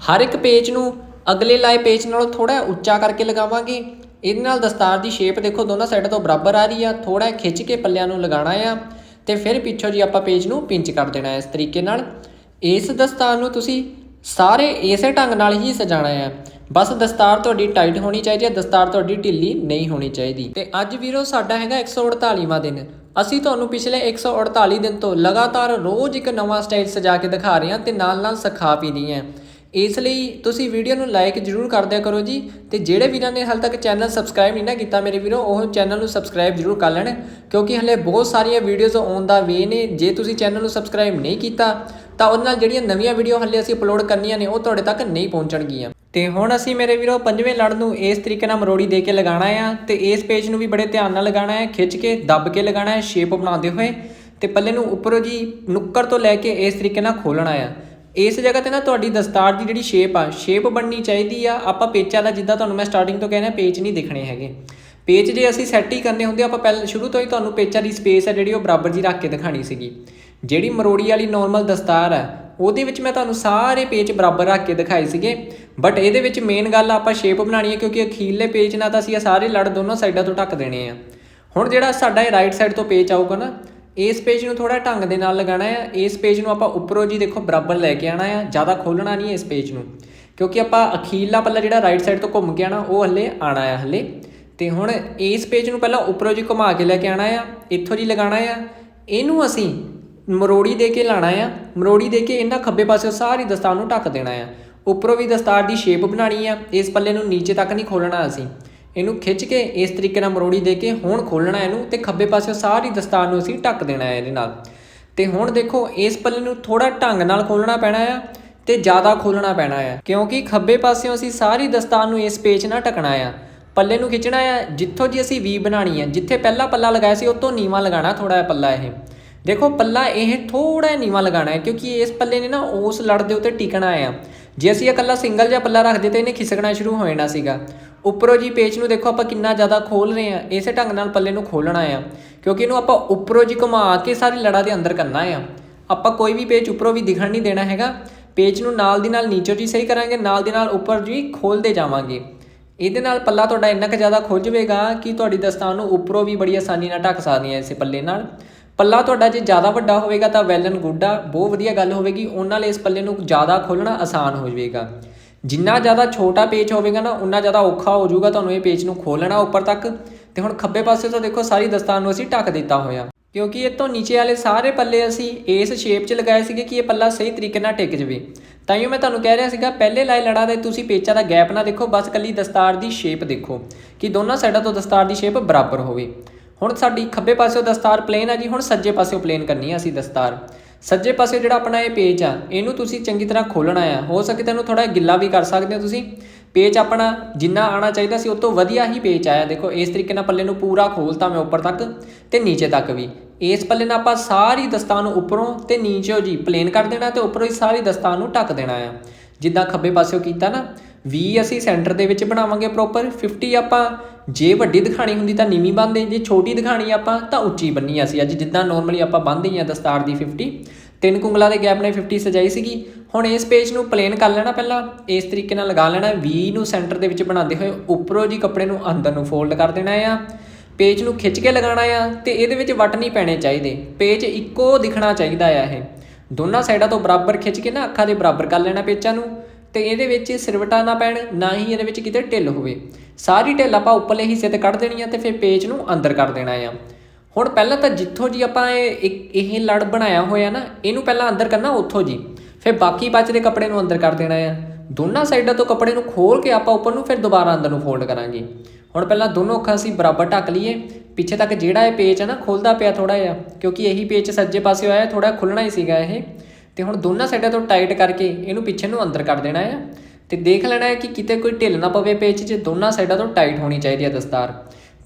S1: ਹਰ ਇੱਕ ਪੇਜ ਨੂੰ ਅਗਲੇ ਲਾਏ ਪੇਜ ਨਾਲੋਂ ਥੋੜਾ ਉੱਚਾ ਕਰਕੇ ਲਗਾਵਾਂਗੇ। ਇਹਦੇ ਨਾਲ ਦਸਤਾਰ ਦੀ ਸ਼ੇਪ ਦੇਖੋ ਦੋਨਾਂ ਸਾਈਡਾਂ ਤੋਂ ਬਰਾਬਰ ਆ ਰਹੀ ਆ ਥੋੜਾ ਖਿੱਚ ਕੇ ਪੱਲਿਆਂ ਨੂੰ ਲਗਾਉਣਾ ਆ ਤੇ ਫਿਰ ਪਿੱਛੋਂ ਜੀ ਆਪਾਂ ਪੇਜ ਨੂੰ ਪਿੰਚ ਕਰ ਦੇਣਾ ਇਸ ਤਰੀਕੇ ਨਾਲ। ਇਸ ਦਸਤਾਰ ਨੂੰ ਤੁਸੀਂ ਸਾਰੇ ਇਸੇ ਢੰਗ ਨਾਲ ਹੀ ਸਜਾਣਾ ਹੈ। ਬਸ ਦਸਤਾਰ ਤੁਹਾਡੀ ਟਾਈਟ ਹੋਣੀ ਚਾਹੀਦੀ ਹੈ, ਦਸਤਾਰ ਤੁਹਾਡੀ ਢਿੱਲੀ ਨਹੀਂ ਹੋਣੀ ਚਾਹੀਦੀ। ਤੇ ਅੱਜ ਵੀਰੋ ਸਾਡਾ ਹੈਗਾ 148ਵਾਂ ਦਿਨ। ਅਸੀਂ ਤੁਹਾਨੂੰ ਪਿਛਲੇ 148 ਦਿਨ ਤੋਂ ਲਗਾਤਾਰ ਰੋਜ਼ ਇੱਕ ਨਵਾਂ ਸਟਾਈਲ ਸਜਾ ਕੇ ਦਿਖਾ ਰਹੇ ਹਾਂ ਤੇ ਨਾਲ ਨਾਲ ਸਿਖਾ ਵੀ ਰਹੀ ਹਾਂ। ਇਸ ਲਈ ਤੁਸੀਂ ਵੀਡੀਓ ਨੂੰ ਲਾਈਕ ਜਰੂਰ ਕਰ ਦਿਆ ਕਰੋ ਜੀ ਤੇ ਜਿਹੜੇ ਵੀਰਾਂ ਨੇ ਹਾਲ ਤੱਕ ਚੈਨਲ ਸਬਸਕ੍ਰਾਈਬ ਨਹੀਂ ਨਾ ਕੀਤਾ ਮੇਰੇ ਵੀਰੋ, ਉਹ ਚੈਨਲ ਨੂੰ ਸਬਸਕ੍ਰਾਈਬ ਜਰੂਰ ਕਰ ਲੈਣ, ਕਿਉਂਕਿ ਹਲੇ ਬਹੁਤ ਸਾਰੀਆਂ ਵੀਡੀਓਜ਼ ਆਉਣ ਦਾ ਵੇ ਨੇ। ਜੇ ਤੁਸੀਂ ਚੈਨਲ ਨੂੰ ਸਬਸਕ੍ਰਾਈਬ ਨਹੀਂ ਕੀਤਾ ਤਾਂ ਉਹਦੇ ਨਾਲ ਜਿਹੜੀਆਂ ਨਵੀਆਂ ਵੀਡੀਓ ਹਲੇ ਅਸੀਂ ਅਪਲੋਡ ਕਰਨੀਆਂ ਨੇ, ਉਹ ਤੁਹਾਡੇ ਤੱਕ ਨਹੀਂ ਪਹੁੰਚਣਗੀਆਂ। ਤੇ ਹੁਣ ਅਸੀਂ ਮੇਰੇ ਵੀਰੋ ਪੰਜਵੇਂ ਲੜ ਨੂੰ ਇਸ ਤਰੀਕੇ ਨਾਲ ਮਰੋੜੀ ਦੇ ਕੇ ਲਗਾਉਣਾ ਆ, ਤੇ ਇਸ ਪੇਜ ਨੂੰ ਵੀ ਬੜੇ ਧਿਆਨ ਨਾਲ ਲਗਾਉਣਾ ਹੈ, ਖਿੱਚ ਕੇ, ਦੱਬ ਕੇ ਲਗਾਉਣਾ ਹੈ ਸ਼ੇਪ ਬਣਾਉਂਦੇ ਹੋਏ, ਤੇ ਪੱਲੇ ਨੂੰ ਉੱਪਰੋਂ ਜੀ ਨੁੱਕਰ ਤੋਂ ਲੈ ਕੇ ਇਸ ਤਰੀਕੇ ਨਾਲ ਖੋਲਣਾ ਆ। ਇਸ ਜਗ੍ਹਾ ਤੇ ਨਾ ਤੁਹਾਡੀ ਦਸਤਾਰ ਦੀ ਜਿਹੜੀ ਸ਼ੇਪ ਆ ਸ਼ੇਪ ਬਣਨੀ ਚਾਹੀਦੀ ਆ। ਆਪਾਂ ਪੇਚਾਂ ਦਾ ਜਿੱਦਾਂ ਤੁਹਾਨੂੰ ਮੈਂ ਸਟਾਰਟਿੰਗ ਤੋਂ ਕਹਿਣਾ ਪੇਚ ਨਹੀਂ ਦਿਖਣੇ ਹੈਗੇ। ਪੇਚ ਜੇ ਅਸੀਂ ਸੈੱਟ ਹੀ ਕਰਨੇ ਹੁੰਦੇ ਆਪਾਂ ਪਹਿਲਾਂ, ਸ਼ੁਰੂ ਤੋਂ ਹੀ ਤੁਹਾਨੂੰ ਪੇਚਾਂ ਦੀ ਸਪੇਸ ਹੈ ਜਿਹੜੀ ਉਹ ਬਰਾਬਰ ਜੀ ਰੱਖ ਕੇ ਦਿਖਾਣੀ ਸੀਗੀ। ਜਿਹੜੀ ਮਰੋੜੀ ਵਾਲੀ ਨਾਰਮਲ ਦਸਤਾਰ ਹੈ, ਉਹਦੇ ਵਿੱਚ ਮੈਂ ਤੁਹਾਨੂੰ ਸਾਰੇ ਪੇਜ ਬਰਾਬਰ ਰੱਖ ਕੇ ਦਿਖਾਏ ਸੀਗੇ। ਬਟ ਇਹਦੇ ਵਿੱਚ ਮੇਨ ਗੱਲ ਆਪਾਂ ਸ਼ੇਪ ਬਣਾਣੀ ਹੈ, ਕਿਉਂਕਿ ਅਖੀਰਲੇ ਪੇਜ ਨਾਲ ਤਾਂ ਅਸੀਂ ਇਹ ਸਾਰੇ ਲੜ ਦੋਨੋਂ ਸਾਈਡਾਂ ਤੋਂ ਢੱਕ ਦੇਣੇ ਆ। ਹੁਣ ਜਿਹੜਾ ਸਾਡਾ ਇਹ ਰਾਈਟ ਸਾਈਡ ਤੋਂ ਪੇਜ ਆਊਗਾ ਨਾ, ਇਸ ਪੇਜ ਨੂੰ ਥੋੜਾ ਢੰਗ ਦੇ ਨਾਲ ਲਗਾਉਣਾ ਹੈ। ਇਸ ਪੇਜ ਨੂੰ ਆਪਾਂ ਉੱਪਰੋਂ ਜੀ ਦੇਖੋ ਬਰਾਬਰ ਲੈ ਕੇ ਆਣਾ ਹੈ, ਜ਼ਿਆਦਾ ਖੋਲਣਾ ਨਹੀਂ ਇਸ ਪੇਜ ਨੂੰ। ਕਿਉਂਕਿ ਆਪਾਂ ਅਖੀਰਲਾ ਪੱਲਾ ਜਿਹੜਾ ਰਾਈਟ ਸਾਈਡ ਤੋਂ ਘੁੰਮ ਕੇ ਆਣਾ ਉਹ ਹੱਲੇ ਆਣਾ ਹੈ ਹੱਲੇ। ਤੇ ਹੁਣ ਇਸ ਪੇਜ ਨੂੰ ਪਹਿਲਾਂ ਉੱਪਰੋਂ ਜੀ ਘੁਮਾ ਕੇ ਲੈ ਕੇ ਆਣਾ ਆ, ਇੱਥੋਂ ਜੀ ਲਗਾਉਣਾ ਆ। ਇਹਨੂੰ ਅਸੀਂ ਮਰੋੜੀ ਦੇ ਕੇ ਲਾਣਾ ਆ, ਮਰੋੜੀ ਦੇ ਕੇ ਇਹਨਾਂ ਖੱਬੇ ਪਾਸੇ ਸਾਰੀ ਦਸਤਾਰ ਨੂੰ ਢੱਕ ਦੇਣਾ ਆ। ਉੱਪਰੋਂ ਵੀ ਦਸਤਾਰ ਦੀ ਸ਼ੇਪ ਬਣਾਣੀ ਆ, ਇਸ ਪੱਲੇ ਨੂੰ ਨੀਚੇ ਤੱਕ ਨਹੀਂ ਖੋਲਣਾ ਅਸੀਂ। ਇਹਨੂੰ ਖਿੱਚ ਕੇ ਇਸ ਤਰੀਕੇ ਨਾਲ ਮਰੋੜੀ ਦੇ ਕੇ ਹੁਣ ਖੋਲਣਾ ਇਹਨੂੰ ਤੇ ਖੱਬੇ ਪਾਸੇ ਸਾਰੀ ਦਸਤਾਰ ਨੂੰ ਅਸੀਂ ਢੱਕ ਦੇਣਾ ਹੈ ਇਹਦੇ ਨਾਲ। ਤੇ ਹੁਣ ਦੇਖੋ, ਇਸ ਪੱਲੇ ਨੂੰ ਥੋੜਾ ਢੰਗ ਨਾਲ ਖੋਲਣਾ ਪੈਣਾ ਆ ਤੇ ਜ਼ਿਆਦਾ ਖੋਲਣਾ ਪੈਣਾ ਆ, ਕਿਉਂਕਿ ਖੱਬੇ ਪਾਸਿਓਂ ਅਸੀਂ ਸਾਰੀ ਦਸਤਾਰ ਨੂੰ ਇਸ ਪੇਚ ਨਾਲ ਢਕਣਾ ਆ। ਪੱਲੇ ਨੂੰ ਖਿੱਚਣਾ ਆ, ਜਿੱਥੋਂ ਜੀ ਅਸੀਂ ਵੀ ਬਣਾਣੀ ਆ, ਜਿੱਥੇ ਪਹਿਲਾ ਪੱਲਾ ਲਗਾਇਆ ਸੀ ਉਹ ਤੋਂ ਨੀਵਾ ਲਗਾਣਾ ਥੋੜਾ ਜਿਹਾ ਪੱਲਾ ਇਹ। ਦੇਖੋ ਪੱਲਾ ਇਹ ਥੋੜਾ ਜਿਹਾ ਨੀਵਾ ਲਗਾਣਾ ਹੈ ਕਿਉਂਕਿ ਇਸ ਪੱਲੇ ਨੇ ਨਾ ਉਸ ਲੜ ਦੇ ਉੱਤੇ ਟਿਕਣਾ ਆ ਜੇ ਅਸੀਂ ਇਕੱਲਾ ਸਿੰਗਲ ਜਿਹਾ ਪੱਲਾ ਰੱਖਦੇ ਤਾਂ ਇਹਨੇ ਖਿਸਕਣਾ ਸ਼ੁਰੂ ਹੋ ਜਾਣਾ ਸੀਗਾ। ਉੱਪਰੋਂ ਜੀ ਪੇਚ ਨੂੰ ਦੇਖੋ ਆਪਾਂ ਕਿੰਨਾ ਜ਼ਿਆਦਾ ਖੋਲ ਰਹੇ ਆ ਇਸੇ ਢੰਗ ਨਾਲ ਪੱਲੇ ਨੂੰ ਖੋਲਣਾ ਆ ਕਿਉਂਕਿ ਇਹਨੂੰ ਆਪਾਂ ਉੱਪਰੋਂ ਜੀ ਘੁਮਾ ਕੇ ਸਾਰੀ ਲੜਾ ਦੇ ਅੰਦਰ ਕਰਨਾ ਆ ਆਪਾਂ ਕੋਈ ਵੀ ਪੇਜ ਉੱਪਰੋਂ ਵੀ ਦਿਖਣ ਨਹੀਂ ਦੇਣਾ ਹੈਗਾ। ਪੇਜ ਨੂੰ ਨਾਲ ਦੀ ਨਾਲ ਨੀਚੋਂ ਜੀ ਸਹੀ ਕਰਾਂਗੇ, ਨਾਲ ਦੀ ਨਾਲ ਉੱਪਰ ਜੀ ਖੋਲਦੇ ਜਾਵਾਂਗੇ। ਇਹਦੇ ਨਾਲ ਪੱਲਾ ਤੁਹਾਡਾ ਇੰਨਾ ਕੁ ਜ਼ਿਆਦਾ ਖੁੱਲ ਜਾਵੇਗਾ ਕਿ ਤੁਹਾਡੀ ਦਸਤਾਨ ਨੂੰ ਉੱਪਰੋਂ ਵੀ ਬੜੀ ਆਸਾਨੀ ਨਾਲ ਢੱਕ ਸਕਦੀਆਂ ਇਸੇ ਪੱਲੇ ਨਾਲ। ਪੱਲਾ ਤੁਹਾਡਾ ਜੇ ਜ਼ਿਆਦਾ ਵੱਡਾ ਹੋਵੇਗਾ ਤਾਂ ਵੈਲ ਐਂਡ ਗੁੱਡ ਆ, ਬਹੁਤ ਵਧੀਆ ਗੱਲ ਹੋਵੇਗੀ, ਉਹਨਾਂ ਨਾਲ ਇਸ ਪੱਲੇ ਨੂੰ ਜ਼ਿਆਦਾ ਖੋਲਣਾ ਆਸਾਨ ਹੋ ਜਾਵੇਗਾ। ਜਿੰਨਾ ਜ਼ਿਆਦਾ ਛੋਟਾ ਪੇਚ ਹੋਵੇਗਾ ਨਾ ਉਨਾ ਜ਼ਿਆਦਾ ਔਖਾ ਹੋ ਜਾਊਗਾ ਤੁਹਾਨੂੰ ਇਹ ਪੇਚ ਨੂੰ ਖੋਲਣਾ ਉੱਪਰ ਤੱਕ। ਤੇ ਹੁਣ ਖੱਬੇ ਪਾਸੇ ਤੋਂ ਦੇਖੋ, ਸਾਰੀ ਦਸਤਾਰ ਨੂੰ ਅਸੀਂ ਢੱਕ ਦਿੱਤਾ ਹੋਇਆ। ਕਿਉਂਕਿ ਇਹ ਤੋਂ ਨੀਚੇ ਵਾਲੇ ਸਾਰੇ ਪੱਲੇ ਅਸੀਂ ਇਸ ਸ਼ੇਪ 'ਚ ਲਗਾਏ ਸੀਗੇ ਕਿ ਇਹ ਪੱਲਾ ਸਹੀ ਤਰੀਕੇ ਨਾਲ ਟਿਕ ਜਵੇ। ਤਾਂ ਹੀ ਮੈਂ ਤੁਹਾਨੂੰ ਕਹਿ ਰਿਹਾ ਸੀਗਾ, ਪਹਿਲੇ ਲਾਏ ਲੜਾ ਦੇ ਤੁਸੀਂ ਪੇਚਾਂ ਦਾ ਗੈਪ ਨਾ ਦੇਖੋ, ਬਸ ਕੱਲੀ ਦਸਤਾਰ ਦੀ ਸ਼ੇਪ ਦੇਖੋ। ਕਿ ਦੋਨਾਂ ਸਾਈਡਾਂ ਤੋਂ ਦਸਤਾਰ ਦੀ ਸ਼ੇਪ ਬਰਾਬਰ ਹੋਵੇ। ਹੁਣ ਸਾਡੀ ਖੱਬੇ ਪਾਸਿਓਂ ਦਸਤਾਰ ਪਲੇਨ ਆ ਜੀ, ਹੁਣ ਸੱਜੇ ਪਾਸਿਓਂ ਪਲੇਨ ਕਰਨੀ ਆ ਅਸੀਂ ਦਸਤਾਰ। ਸੱਜੇ ਪਾਸੇ ਜਿਹੜਾ ਆਪਣਾ ਇਹ ਪੇਜ ਆ, ਇਹਨੂੰ ਤੁਸੀਂ ਚੰਗੀ ਤਰ੍ਹਾਂ ਖੋਲਣਾ ਆ। ਹੋ ਸਕੇ ਤਾਂ ਇਹਨੂੰ ਥੋੜਾ ਗਿੱਲਾ ਵੀ ਕਰ ਸਕਦੇ ਹੋ ਤੁਸੀਂ। ਪੇਜ ਆਪਣਾ ਜਿੰਨਾ ਆਣਾ ਚਾਹੀਦਾ ਸੀ, ਉਹ ਤੋਂ ਵਧੀਆ ਹੀ ਪੇਜ ਆਇਆ। ਦੇਖੋ, ਇਸ ਤਰੀਕੇ ਨਾਲ ਪੱਲੇ ਨੂੰ ਪੂਰਾ ਖੋਲਤਾ ਮੈਂ ਉੱਪਰ ਤੱਕ ਤੇ ਨੀਚੇ ਤੱਕ ਵੀ। ਇਸ ਪੱਲੇ ਨਾਲ ਆਪਾਂ ਸਾਰੀ ਦਸਤਾਰ ਨੂੰ ਉੱਪਰੋਂ ਤੇ ਨੀਚੇੋਂ ਜੀ ਪਲੇਨ ਕਰ ਦੇਣਾ ਤੇ ਉੱਪਰੋਂ ਹੀ ਸਾਰੀ ਦਸਤਾਰ ਨੂੰ ਢੱਕ ਦੇਣਾ ਆ। ਜਿੱਦਾਂ ਖੱਬੇ ਪਾਸਿਓਂ ਕੀਤਾ ਨਾ 20 ਅਸੀਂ ਸੈਂਟਰ ਦੇ ਵਿੱਚ ਬਣਾਵਾਂਗੇ ਪ੍ਰੋਪਰ 50 ਆਪਾਂ ਜੇ ਵੱਡੀ ਦਿਖਾਣੀ ਹੁੰਦੀ ਤਾਂ ਨੀਵੀਂ ਬੰਨਦੇ ਜੇ ਛੋਟੀ ਦਿਖਾਣੀ ਆਪਾਂ ਤਾਂ ਉੱਚੀ ਬੰਨੀ ਅਸੀਂ। ਅੱਜ ਜਿੱਦਾਂ ਨਾਰਮਲੀ ਆਪਾਂ ਬੰਨਦੇ ਹਾਂ ਦਸਤਾਰ ਦੀ 50 ਤਿੰਨ ਕੁੰਗਲਾਂ ਦੇ ਗੈਪ ਨਾਲ 50 ਸਜਾਈ ਸੀਗੀ। ਹੁਣ ਇਸ ਪੇਜ ਨੂੰ ਪਲੇਨ ਕਰ ਲੈਣਾ ਪਹਿਲਾਂ, ਇਸ ਤਰੀਕੇ ਨਾਲ ਲਗਾ ਲੈਣਾ 20 ਨੂੰ ਸੈਂਟਰ ਦੇ ਵਿੱਚ ਬਣਾਉਂਦੇ ਹੋਏ ਉੱਪਰੋਂ ਜੀ ਕੱਪੜੇ ਨੂੰ ਅੰਦਰ ਨੂੰ ਫੋਲਡ ਕਰ ਦੇਣਾ ਆ। ਪੇਜ ਨੂੰ ਖਿੱਚ ਕੇ ਲਗਾਉਣਾ ਆ ਤੇ ਇਹਦੇ ਵਿੱਚ ਵੱਟ ਨਹੀਂ ਪੈਣੇ ਚਾਹੀਦੇ। ਪੇਜ ਇੱਕੋ ਦਿਖਣਾ ਚਾਹੀਦਾ ਆ ਇਹ। ਦੋਨਾਂ ਸਾਈਡਾਂ ਤੋਂ ਬਰਾਬਰ ਖਿੱਚ ਕੇ ਨਾ ਅੱਖਾਂ ਦੇ ਬਰਾਬਰ ਕਰ ਲੈਣਾ ਪੇਚਾਂ ਨੂੰ। ਤੇ ਇਹਦੇ ਵਿੱਚ ਸਿਰਵਟਾ ਨਾ ਪੈਣ, ਨਾ ਹੀ ਇਹਦੇ ਵਿੱਚ ਕਿਤੇ ਢਿੱਲ ਹੋਵੇ। ਸਾਰੀ ਢਿੱਲ ਆਪਾਂ ਉੱਪਰਲੇ ਹਿੱਸੇ ਤੇ ਕੱਢ ਦੇਣੀ ਆ ਤੇ ਫਿਰ ਪੇਜ ਨੂੰ ਅੰਦਰ ਕਰ ਦੇਣਾ ਆ। ਹੁਣ ਪਹਿਲਾਂ ਤਾਂ ਜਿੱਥੋਂ ਜੀ ਆਪਾਂ ਇਹ ਇੱਕ ਇਹ ਲੜ ਬਣਾਇਆ ਹੋਇਆ ਨਾ, ਇਹਨੂੰ ਪਹਿਲਾਂ ਅੰਦਰ ਕਰਨਾ ਉੱਥੋਂ ਜੀ। ਫਿਰ ਬਾਕੀ ਬਚਦੇ ਕੱਪੜੇ ਨੂੰ ਅੰਦਰ ਕਰ ਦੇਣਾ ਆ। ਦੋਨਾਂ ਸਾਈਡਾਂ ਤੋਂ ਕੱਪੜੇ ਨੂੰ ਖੋਲ ਕੇ ਆਪਾਂ ਉੱਪਰ ਨੂੰ ਫਿਰ ਦੁਬਾਰਾ ਅੰਦਰ ਨੂੰ ਫੋਲਡ ਕਰਾਂਗੇ। ਹੁਣ ਪਹਿਲਾਂ ਦੋਨੋਂ ਅੱਖਾਂ ਅਸੀਂ ਬਰਾਬਰ ਢੱਕ ਲਈਏ। ਪਿੱਛੇ ਤੱਕ ਜਿਹੜਾ ਇਹ ਪੇਚ ਹੈ ਨਾ ਖੁੱਲਦਾ ਪਿਆ ਥੋੜਾ ਜਿਹਾ, ਕਿਉਂਕਿ ਇਹੀ ਪੇਚ ਸੱਜੇ ਪਾਸੇ ਆਇਆ ਥੋੜਾ ਖੁੱਲਣਾ ਹੀ ਸੀਗਾ ਇਹ। ਤੇ ਹੁਣ ਦੋਨਾਂ ਸਾਈਡਾਂ ਤੋਂ ਟਾਈਟ ਕਰਕੇ ਇਹਨੂੰ ਪਿੱਛੇ ਨੂੰ ਅੰਦਰ ਕਰ ਦੇਣਾ ਹੈ ਤੇ ਦੇਖ ਲੈਣਾ ਹੈ ਕਿ ਕਿਤੇ ਕੋਈ ਢਿੱਲ ਨਾ ਪਵੇ ਪੇਚ 'ਚ, ਦੋਨਾਂ ਸਾਈਡਾਂ ਤੋਂ ਟਾਈਟ ਹੋਣੀ ਚਾਹੀਦੀ ਹੈ ਦਸਤਾਰ।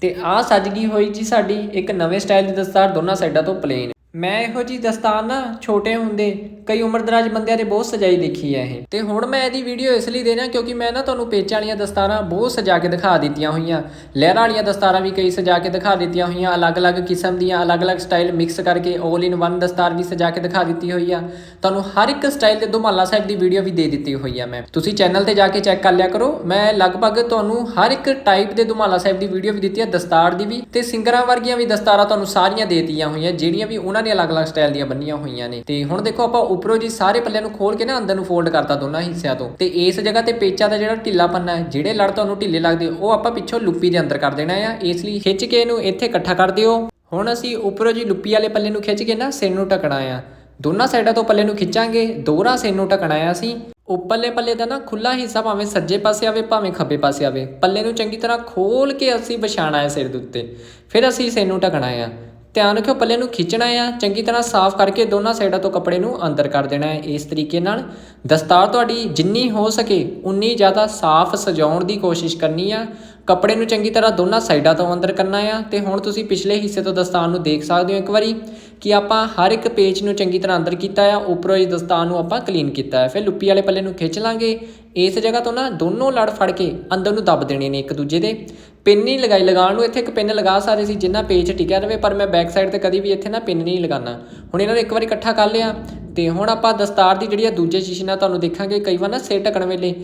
S1: ਤੇ ਆਹ ਸੱਜ ਗਈ ਹੋਈ ਜੀ ਸਾਡੀ ਇੱਕ ਨਵੇਂ ਸਟਾਈਲ ਦੀ ਦਸਤਾਰ ਦੋਨਾਂ ਸਾਈਡਾਂ ਤੋਂ ਪਲੇਨ ਮੈਂ ਇਹੋ ਜੀ ਦਸਤਾਰ ਨਾ ਛੋਟੇ ਹੁੰਦੇ, ਕਈ ਉਮਰਦਰਾਜ ਬੰਦਿਆਂ ਦੇ ਬਹੁਤ ਸਜਾਈ ਦੇਖੀ ਹੈ ਇਹ। ਤੇ ਹੁਣ ਮੈਂ ਇਹਦੀ ਵੀਡੀਓ ਇਸ ਲਈ ਦੇ ਰਿਹਾ ਕਿਉਂਕਿ ਮੈਂ ਨਾ ਤੁਹਾਨੂੰ ਪੇਚਾਂ ਵਾਲੀਆਂ ਦਸਤਾਰਾਂ ਬਹੁਤ ਸਜਾ ਕੇ ਦਿਖਾ ਦਿੱਤੀਆਂ ਹੋਈਆਂ। ਲਹਿਰਾਂ ਵਾਲੀਆਂ ਦਸਤਾਰਾਂ ਵੀ ਕਈ ਸਜਾ ਕੇ ਦਿਖਾ ਦਿੱਤੀਆਂ ਹੋਈਆਂ, ਅਲੱਗ-ਅਲੱਗ ਕਿਸਮ ਦੀਆਂ, ਅਲੱਗ-ਅਲੱਗ ਸਟਾਈਲ ਮਿਕਸ ਕਰਕੇ 올 ਇਨ ਵਨ ਦਸਤਾਰ ਵੀ ਸਜਾ ਕੇ ਦਿਖਾ ਦਿੱਤੀ ਹੋਈ ਆ। ਤੁਹਾਨੂੰ ਹਰ ਇੱਕ ਸਟਾਈਲ ਦੇ ਦੁਮਾਲਾ ਸਾਹਿਬ ਦੀ ਵੀਡੀਓ ਵੀ ਦੇ ਦਿੱਤੀ ਹੋਈ ਆ ਮੈਂ। ਤੁਸੀਂ ਚੈਨਲ ਤੇ ਜਾ ਕੇ ਚੈੱਕ ਕਰ ਲਿਆ ਕਰੋ। ਮੈਂ ਲਗਭਗ ਤੁਹਾਨੂੰ ਹਰ ਇੱਕ ਟਾਈਪ ਦੇ ਦੁਮਾਲਾ ਸਾਹਿਬ ਦੀ ਵੀਡੀਓ ਵੀ ਦਿੱਤੀ ਹੈ ਦਸਤਾਰ ਦੀ ਵੀ, ਤੇ ਸਿੰਗਰਾਂ ਵਰਗੀਆਂ ਵੀ ਦਸਤਾਰਾਂ ਤੁਹਾਨੂੰ ਸਾਰੀਆਂ ਦੇ ਦਿੱਤੀਆਂ ਹੋਈਆਂ, ਜਿਹੜੀਆਂ ਵੀ ਉਹਨਾਂ ਨੇ ਅਲੱਗ-ਅਲੱਗ ਸਟਾਈਲ ਦੀਆਂ ਬੰਨੀਆਂ ਹੋਈਆਂ ਨੇ। ਤੇ ਹੁਣ ਦੇਖੋ ਆਪਾਂ ਉੱਪਰੋਂ ਜੀ ਸਾਰੇ ਪੱਲਿਆਂ ਨੂੰ ਖੋਲ ਕੇ ਨਾ ਅੰਦਰ ਨੂੰ ਫੋਲਡ ਕਰਤਾ ਦੋਨਾਂ ਹਿੱਸਿਆਂ ਤੋਂ। ਤੇ ਇਸ ਜਗ੍ਹਾ ਤੇ ਪੇਚਾ ਦਾ ਜਿਹੜਾ ਢਿੱਲਾ ਪੰਨਾ ਹੈ, ਜਿਹੜੇ ਲੜ ਤੁਹਾਨੂੰ ਢਿੱਲੇ ਲੱਗਦੇ, ਉਹ ਆਪਾਂ ਪਿੱਛੋਂ ਲੁੱਪੀ ਦੇ ਅੰਦਰ ਕਰ ਦੇਣਾ ਆ। ਇਸ ਲਈ ਖਿੱਚ ਕੇ ਇਹਨੂੰ ਇੱਥੇ ਇਕੱਠਾ ਕਰ ਦਿਓ। ਹੁਣ ਅਸੀਂ ਉੱਪਰੋਂ ਜੀ ਲੁੱਪੀ ਵਾਲੇ ਪੱਲੇ ਨੂੰ ਖਿੱਚ ਕੇ ਨਾ ਸਿਰ ਨੂੰ ਢਕਣਾ ਆ। ਦੋਨਾਂ ਸਾਈਡਾਂ ਤੋਂ ਪੱਲੇ ਨੂੰ ਖਿੱਚਾਂਗੇ, ਦੋਹਰਾ ਸਿਰ ਨੂੰ ਢਕਣਾ ਆ ਅਸੀਂ। ਉੱਪਰਲੇ ਪੱਲੇ ਦਾ ਨਾ ਖੁੱਲਾ ਹਿੱਸਾ ਭਾਵੇਂ ਸੱਜੇ ਪਾਸੇ ਆਵੇ, ਭਾਵੇਂ ਖੱਬੇ ਪਾਸੇ ਆਵੇ। ਪੱਲੇ ਨੂੰ ਚੰਗੀ ਤਰ੍ਹਾਂ ਖੋਲ ਕੇ ਅਸੀਂ ਵਿਛਾਣਾ ਹੈ ਸਿਰ ਦੇ ਉੱਤੇ। ਫਿਰ ਅਸੀਂ ਸਿਰ ਨੂੰ ਢਕਣਾ ਆ। ਧਿਆਨ ਰੱਖਿਓ, ਪੱਲੇ ਨੂੰ ਖਿੱਚਣਾ ਆ। ਚੰਗੀ ਤਰ੍ਹਾਂ ਸਾਫ਼ ਕਰਕੇ ਦੋਨਾਂ ਸਾਈਡਾਂ ਤੋਂ ਕੱਪੜੇ ਨੂੰ ਅੰਦਰ ਕਰ ਦੇਣਾ ਹੈ ਇਸ ਤਰੀਕੇ ਨਾਲ। ਦਸਤਾਰ ਤੁਹਾਡੀ ਜਿੰਨੀ ਹੋ ਸਕੇ, ਉਨੀ ਜ਼ਿਆਦਾ ਸਾਫ਼ ਸਜਾਉਣ ਦੀ ਕੋਸ਼ਿਸ਼ ਕਰਨੀ ਆ। ਕੱਪੜੇ ਨੂੰ ਚੰਗੀ ਤਰ੍ਹਾਂ ਦੋਨਾਂ ਸਾਈਡਾਂ ਤੋਂ ਅੰਦਰ ਕਰਨਾ ਆ। ਤੇ ਹੁਣ ਤੁਸੀਂ ਪਿਛਲੇ ਹਿੱਸੇ ਤੋਂ ਦਸਤਾਰ ਨੂੰ ਦੇਖ ਸਕਦੇ ਹੋ ਇੱਕ ਵਾਰੀ। ਕਿ ਆਪਾਂ ਹਰ ਇੱਕ ਪੇਜ ਨੂੰ ਚੰਗੀ ਤਰ੍ਹਾਂ ਅੰਦਰ ਕੀਤਾ ਆ, ਉੱਪਰੋਂ ਇਹ ਦਸਤਾਰ ਨੂੰ ਆਪਾਂ ਕਲੀਨ ਕੀਤਾ ਹੈ। ਫਿਰ ਲੁੱਪੀ ਵਾਲੇ ਪੱਲੇ ਨੂੰ ਖਿੱਚ ਲਾਂਗੇ। ਇਸ ਜਗ੍ਹਾ ਤੋਂ ਨਾ ਦੋਨੋਂ ਲੜ ਫੜ ਕੇ ਅੰਦਰ ਨੂੰ ਦੱਬ ਦੇਣੇ ਨੇ ਇੱਕ ਦੂਜੇ ਦੇ। ਪਿੰਨ ਨਹੀਂ ਲਗਾਈ, ਲਗਾਉਣ ਨੂੰ ਇੱਥੇ ਇੱਕ ਪਿੰਨ ਲਗਾ ਸਕਦੇ ਸੀ, ਜਿੰਨਾ ਪੇਜ ਟਿਕਿਆ ਰਵੇ, ਪਰ ਮੈਂ ਬੈਕ ਸਾਈਡ ਤੇ ਕਦੀ ਵੀ ਇੱਥੇ ਨਾ ਪਿੰਨ ਨਹੀਂ ਲਗਾਉਣਾ। ਹੁਣ ਇਹਨਾਂ ਨੂੰ ਇੱਕ ਵਾਰੀ ਇਕੱਠਾ ਕਰ ਲਿਆ। ਤੇ ਹੁਣ ਆਪਾਂ ਦਸਤਾਰ ਦੀ ਜਿਹੜੀ ਆ ਦੂਜੇ ਸ਼ੀਸ਼ੇ ਨਾਲ ਤੁਹਾਨੂੰ ਦੇਖਾਂਗੇ, ਕਈ ਵਾਰ ਨਾ ਸਿਰ ਢਕਣ ਵੇਲੇ।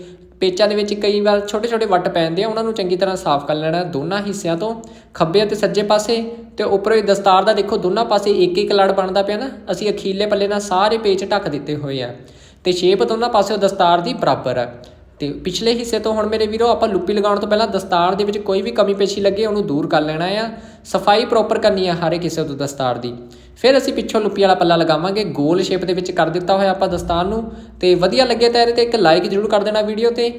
S1: ਪੇਚਾਂ ਦੇ ਵਿੱਚ ਕਈ ਵਾਰ ਛੋਟੇ ਛੋਟੇ ਵੱਟ ਪੈਂਦੇ ਆ, ਉਹਨਾਂ ਨੂੰ ਚੰਗੀ ਤਰ੍ਹਾਂ ਸਾਫ਼ ਕਰ ਲੈਣਾ ਦੋਨਾਂ ਹਿੱਸਿਆਂ ਤੋਂ, ਖੱਬੇ ਅਤੇ ਸੱਜੇ ਪਾਸੇ ਤੇ ਉੱਪਰੋਂ ਇਹ ਦਸਤਾਰ ਦਾ ਦੇਖੋ ਦੋਨਾਂ ਪਾਸੇ ਇੱਕ ਇੱਕ ਲੜ ਬਣਦਾ ਪਿਆ ਨਾ, ਅਸੀਂ ਅਖੀਲੇ ਪੱਲੇ ਨਾਲ ਸਾਰੇ ਪੇਚ ਢੱਕ ਦਿੱਤੇ ਹੋਏ ਆ ਤੇ ਸ਼ੇਪ ਦੋਨਾਂ ਪਾਸੇ ਦਸਤਾਰ ਦੀ ਬਰਾਬਰ ਆ। ਤੇ ਪਿਛਲੇ ਹਿੱਸੇ ਤੋਂ ਹੁਣ ਮੇਰੇ ਵੀਰੋ, ਆਪਾਂ ਲੁੱਪੀ ਲਗਾਉਣ ਤੋਂ ਪਹਿਲਾਂ ਦਸਤਾਰ ਦੇ ਵਿੱਚ ਕੋਈ ਵੀ ਕਮੀ ਪੇਸ਼ੀ ਲੱਗੇ, ਉਹਨੂੰ ਦੂਰ ਕਰ ਲੈਣਾ ਆ। ਸਫ਼ਾਈ ਪ੍ਰੋਪਰ ਕਰਨੀ ਆ ਹਰ ਇੱਕ ਹਿੱਸੇ ਤੋਂ ਦਸਤਾਰ ਦੀ। ਫਿਰ ਅਸੀਂ ਪਿੱਛੋਂ ਲੁੱਪੀ ਵਾਲਾ ਪੱਲਾ ਲਗਾਵਾਂਗੇ। ਗੋਲ ਸ਼ੇਪ ਦੇ ਵਿੱਚ ਕਰ ਦਿੱਤਾ ਹੋਇਆ ਆਪਾਂ ਦਸਤਾਰ ਨੂੰ। ਤੇ ਵਧੀਆ ਲੱਗੇ ਤਾਂ ਇਹਦੇ ਤੇ ਇੱਕ ਲਾਈਕ ਜ਼ਰੂਰ ਕਰ ਦੇਣਾ ਵੀਡੀਓ ਤੇ।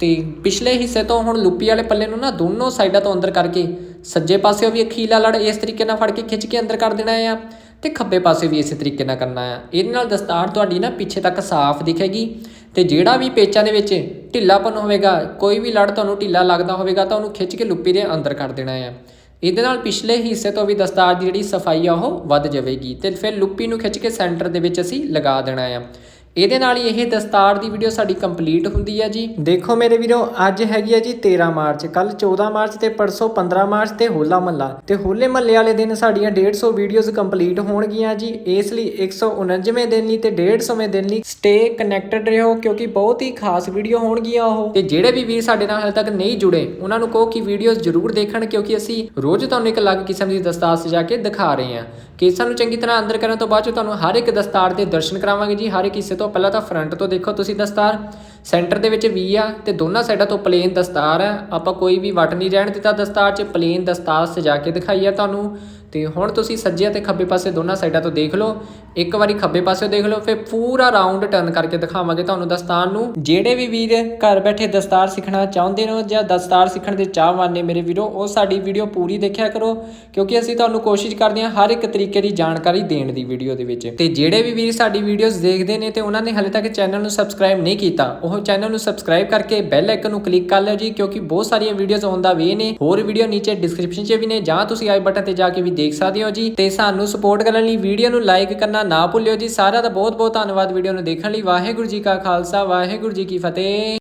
S1: ਤੇ ਪਿਛਲੇ ਹਿੱਸੇ ਤੋਂ ਹੁਣ ਲੁੱਪੀ ਵਾਲੇ ਪੱਲੇ ਨੂੰ ਨਾ ਦੋਨੋਂ ਸਾਈਡਾਂ ਤੋਂ ਅੰਦਰ ਕਰਕੇ ਸੱਜੇ ਪਾਸਿਓ ਵੀ ਅਖੀਲਾ ਲੜ ਇਸ ਤਰੀਕੇ ਨਾਲ ਫੜ ਕੇ ਖਿੱਚ ਕੇ ਅੰਦਰ ਕਰ ਦੇਣਾ ਆ ਤੇ ਖੱਬੇ ਪਾਸੇ ਵੀ ਇਸੇ ਤਰੀਕੇ ਨਾਲ ਕਰਨਾ ਆ। ਇਹਦੇ ਨਾਲ ਦਸਤਾਰ ਤੁਹਾਡੀ ਨਾ ਪਿੱਛੇ ਤੱਕ ਸਾਫ਼ ਦਿਖੇਗੀ। ਤੇ ਜਿਹੜਾ ਵੀ ਪੇਚਾਂ ਦੇ ਵਿੱਚ ਢਿੱਲਾਪਨ ਹੋਵੇਗਾ, ਕੋਈ ਵੀ ਲੜ ਤੁਹਾਨੂੰ ਢਿੱਲਾ ਲੱਗਦਾ ਹੋਵੇਗਾ ਤਾਂ ਉਹਨੂੰ ਖਿੱਚ ਕੇ ਲੁੱਪੀ ਦੇ ਅੰਦਰ ਕਰ ਦੇਣਾ ਆ। ਇਹਦੇ ਨਾਲ ਪਿਛਲੇ ਹਿੱਸੇ ਤੋਂ ਵੀ ਦਸਤਾਰ ਦੀ ਜਿਹੜੀ ਸਫ਼ਾਈ ਆ, ਉਹ ਵੱਧ ਜਾਵੇਗੀ ਤੇ ਫਿਰ ਲੁੱਪੀ ਨੂੰ ਖਿੱਚ ਕੇ ਸੈਂਟਰ ਦੇ ਵਿੱਚ ਅਸੀਂ ਲਗਾ ਦੇਣਾ ਆ। ਇਹਦੇ ਨਾਲ ਹੀ ਇਹ ਦਸਤਾਰ ਦੀ ਵੀਡੀਓ ਸਾਡੀ ਕੰਪਲੀਟ ਹੁੰਦੀ ਹੈ ਜੀ। ਦੇਖੋ ਮੇਰੇ ਵੀਰੋ ਅੱਜ ਹੈਗੀ ਹੈ ਜੀ 13 ਮਾਰਚ ਕੱਲ 14 ਮਾਰਚ ਤੇ ਪਰਸੋਂ 15 ਮਾਰਚ ਤੇ ਹੋਲਾ ਮਹੱਲਾ। ਤੇ ਹੋਲੇ ਮਹੱਲੇ ਵਾਲੇ ਦਿਨ ਸਾਡੀਆਂ 150 ਵੀਡੀਓਜ਼ ਕੰਪਲੀਟ ਹੋਣਗੀਆਂ ਜੀ। ਇਸ ਲਈ 149ਵੇਂ ਦਿਨ ਲਈ ਤੇ 150ਵੇਂ ਦਿਨ ਲਈ ਸਟੇ ਕਨੈਕਟਡ ਰਹੋ ਕਿਉਂਕਿ ਬਹੁਤ ਹੀ ਖਾਸ ਵੀਡੀਓ ਹੋਣਗੀਆਂ ਉਹ। ਤੇ ਜਿਹੜੇ ਵੀ ਵੀਰ ਸਾਡੇ ਨਾਲ ਹਾਲੇ ਤੱਕ ਨਹੀਂ ਜੁੜੇ ਉਹਨਾਂ ਨੂੰ ਕਹੋ ਕਿ ਵੀਡੀਓਜ਼ ਜ਼ਰੂਰ ਦੇਖਣ ਕਿਉਂਕਿ ਅਸੀਂ ਰੋਜ਼ ਤੁਹਾਨੂੰ ਇੱਕ ਅਲੱਗ ਕਿਸਮ ਦੀ ਦਸਤਾਰ ਸਜਾ ਕੇ ਦਿਖਾ ਰਹੇ ਹਾਂ। ਕੇਸਾਂ ਨੂੰ ਚੰਗੀ ਤਰ੍ਹਾਂ ਅੰਦਰ ਕਰਨ ਤੋਂ ਬਾਅਦ ਤੁਹਾਨੂੰ ਹਰ ਇੱਕ ਦਸਤਾਰ ਦੇ ਦਰਸ਼ਨ ਕਰਾਵਾਂਗੇ ਜੀ ਹਰ ਇੱਕ ਹਿੱਸੇ ਤੋਂ ਪਹਿਲਾਂ ਤਾਂ ਫਰੰਟ ਤੋਂ ਦੇਖੋ ਤੁਸੀਂ ਦਸਤਾਰ ਸੈਂਟਰ ਦੇ ਵਿੱਚ ਵੀ ਆ ਤੇ ਦੋਨਾਂ ਸਾਈਡਾਂ ਤੋਂ ਪਲੇਨ ਦਸਤਾਰ ਆ। ਆਪਾਂ ਕੋਈ ਵੀ ਵਟ ਨਹੀਂ ਰਹਿਣ ਦਿੱਤਾ ਦਸਤਾਰ 'ਚ ਪਲੇਨ ਦਸਤਾਰ ਸਜਾ ਕੇ ਦਿਖਾਈ ਆ ਤੁਹਾਨੂੰ। ਤੇ ਹੁਣ ਤੁਸੀਂ ਸੱਜੇ ਅਤੇ ਖੱਬੇ ਪਾਸੇ ਦੋਨਾਂ ਸਾਈਡਾਂ ਤੋਂ ਦੇਖ ਲਓ। ਇੱਕ ਵਾਰੀ ਖੱਬੇ ਪਾਸੇ ਦੇਖ ਲਓ, ਫਿਰ ਪੂਰਾ ਰਾਉਂਡ ਟਰਨ ਕਰਕੇ ਦਿਖਾਵਾਂਗੇ ਤੁਹਾਨੂੰ ਦਸਤਾਰ ਨੂੰ। ਜਿਹੜੇ ਵੀ ਵੀਰ ਘਰ ਬੈਠੇ ਦਸਤਾਰ ਸਿੱਖਣਾ ਚਾਹੁੰਦੇ ਨੇ ਜਾਂ ਦਸਤਾਰ ਸਿੱਖਣ ਦੇ ਚਾਹਵਾਨ ਨੇ ਮੇਰੇ ਵੀਰੋ, ਉਹ ਸਾਡੀ ਵੀਡੀਓ ਪੂਰੀ ਦੇਖਿਆ ਕਰੋ, ਕਿਉਂਕਿ ਅਸੀਂ ਤੁਹਾਨੂੰ ਕੋਸ਼ਿਸ਼ ਕਰਦੇ ਹਾਂ ਹਰ ਇੱਕ ਤਰੀਕੇ ਦੀ ਜਾਣਕਾਰੀ ਦੇਣ ਦੀ ਵੀਡੀਓ ਦੇ ਵਿੱਚ। ਤੇ ਜਿਹੜੇ ਵੀ ਵੀਰ ਸਾਡੀ ਵੀਡੀਓਜ਼ ਦੇਖਦੇ ਨੇ ਤੇ ਉਹਨਾਂ ਨੇ ਹਲੇ ਤੱਕ ਚੈਨਲ ਨੂੰ ਸਬਸਕ੍ਰਾਈਬ ਨਹੀਂ ਕੀਤਾ, ਉਹ ਚੈਨਲ ਨੂੰ ਸਬਸਕ੍ਰਾਈਬ ਕਰਕੇ ਬੈਲ ਆਈਕਨ ਨੂੰ ਕਲਿੱਕ ਕਰ ਲਿਓ ਜੀ, ਕਿਉਂਕਿ ਬਹੁਤ ਸਾਰੀਆਂ ਵੀਡੀਓਜ਼ ਆਉਣ ਦਾ ਵੇ ਨੇ। ਹੋਰ ਵੀਡੀਓ ਨੀਚੇ ਡਿਸਕ੍ਰਿਪਸ਼ਨ 'ਚ ਵੀ ਨੇ, ਜਾਂ ਤੁਸੀਂ ਆਈ ਬਟਨ ਤੇ ਜਾ ਕੇ ਵੀ ਦੇਖ ਸਕਦੇ ਹੋ ਜੀ। ਤੇ ਸਾਨੂੰ ਸਪੋਰਟ ਕਰਨ ਲਈ ਵੀਡੀਓ ਨੂੰ ਲਾਈਕ ਕਰਨਾ ਨਾ ਭੁੱਲਿਓ ਜੀ। ਸਾਰਿਆਂ ਦਾ ਬਹੁਤ ਬਹੁਤ ਧੰਨਵਾਦ ਵੀਡੀਓ ਨੂੰ ਦੇਖਣ ਲਈ। ਵਾਹਿਗੁਰੂ ਜੀ ਕਾ ਖਾਲਸਾ, ਵਾਹਿਗੁਰੂ ਜੀ ਕੀ ਫਤਿਹ।